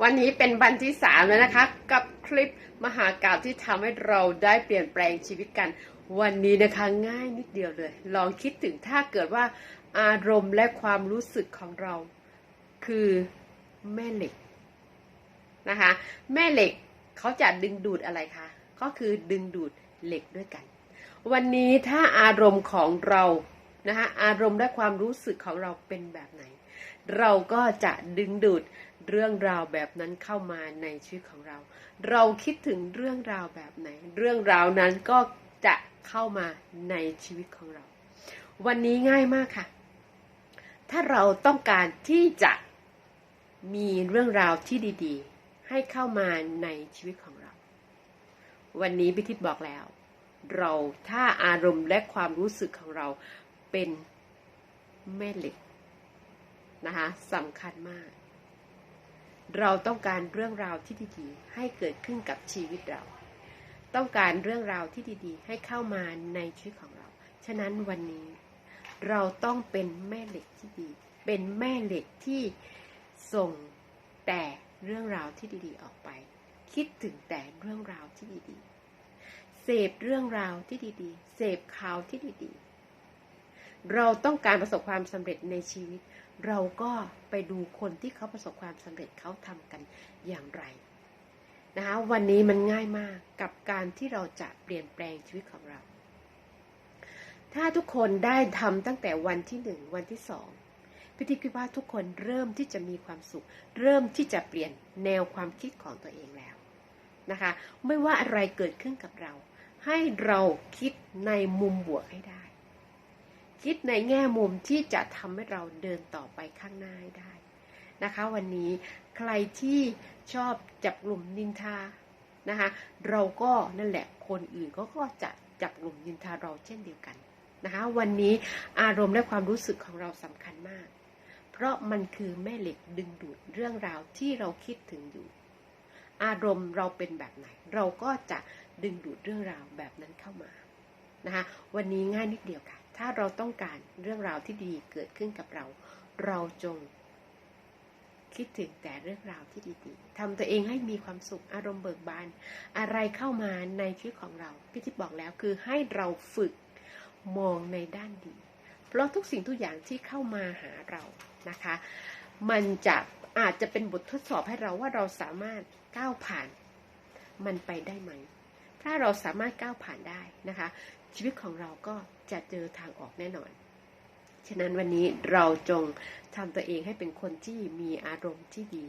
วันนี้เป็นวันที่สามแล้วนะคะ กับคลิปมหากาบที่ทำให้เราได้เปลี่ยนแปลงชีวิตกัน วันนี้นะคะง่ายนิดเดียวเลย ลองคิดถึงถ้าเกิดว่าอารมณ์และความรู้สึกของเรา คือแม่เหล็กนะคะ แม่เหล็กเขาจะดึงดูดอะไรคะก็คือดึงดูดเหล็กด้วยกัน วันนี้ถ้าอารมณ์ของเรานะคะอารมณ์และความรู้สึกของเราเป็นแบบไหน เราก็จะดึงดูด เรื่องราวแบบนั้นเข้ามาในชีวิตของเรา เราคิดถึงเรื่องราวแบบไหน เรื่องราวนั้นก็จะเข้ามาในชีวิตของเรา วันนี้ง่ายมากค่ะ ถ้าเราต้องการที่จะมีเรื่องราวที่ดีๆ ให้เข้ามาในชีวิตของเรา วันนี้พิทิศบอกแล้ว เราถ้าอารมณ์และความรู้สึกของเราเป็นแม่เหล็กนะคะสำคัญมาก เราต้องการเรื่องราวที่ดีๆ ให้เกิดขึ้นกับชีวิตเรา ต้องการเรื่องราวที่ดีๆ ให้เข้ามาในชีวิตของเรา ฉะนั้นวันนี้ เราต้องเป็นแม่เหล็กที่ดี เป็นแม่เหล็กที่ส่งแต่เรื่องราวที่ดีๆ ออกไป คิดถึงแต่เรื่องราวที่ดีๆ เสพเรื่องราวที่ดีๆ เสพข่าวที่ดีๆ เราต้องการประสบความสำเร็จในชีวิต เราก็ไปดูคนที่เขาประสบความสำเร็จเขาทำกันอย่างไรนะคะวันนี้มันง่ายมากกับการที่เราจะเปลี่ยนแปลงชีวิตของเรา ถ้าทุกคนได้ทำตั้งแต่วันที่หนึ่งวันที่สองพิธีคิดว่าทุกคนเริ่มที่จะมีความสุข เริ่มที่จะเปลี่ยนแนวความคิดของตัวเองแล้วนะคะ ไม่ว่าอะไรเกิดขึ้นกับเรา ให้เราคิดในมุมบวกให้ได้ คิดในแง่มุมที่จะทำให้เราเดินต่อไปข้างหน้าให้ได้นะคะ วันนี้ใครที่ชอบจับกลุ่มนินทานะคะ เราก็นั่นแหละคนอื่นก็ก็จะจับกลุ่มนินทาเราเช่นเดียวกันนะคะ วันนี้อารมณ์และความรู้สึกของเราสำคัญมาก เพราะมันคือแม่เหล็กดึงดูดเรื่องราวที่เราคิดถึงอยู่ อารมณ์เราเป็นแบบไหน เราก็จะดึงดูดเรื่องราวแบบนั้นเข้ามานะคะ วันนี้ง่ายนิดเดียวค่ะ ถ้าเราต้องการเรื่องราวที่ดีเกิดขึ้นกับเรา เราจงคิดถึงแต่เรื่องราวที่ดีๆทำตัวเองให้มีความสุขอารมณ์เบิกบาน อะไรเข้ามาในชีวิตของเรา พี่ทิพย์บอกแล้วคือให้เราฝึกมองในด้านดี เพราะทุกสิ่งทุกอย่างที่เข้ามาหาเรานะคะ มันจะอาจจะเป็นบททดสอบให้เราว่าเราสามารถก้าวผ่าน มันไปได้ไหม ถ้าเราสามารถก้าวผ่านได้นะคะ ชีวิตของเราก็จะเจอทางออกแน่นอน ฉะนั้นวันนี้เราจงทำตัวเองให้เป็นคนที่มีอารมณ์ที่ดี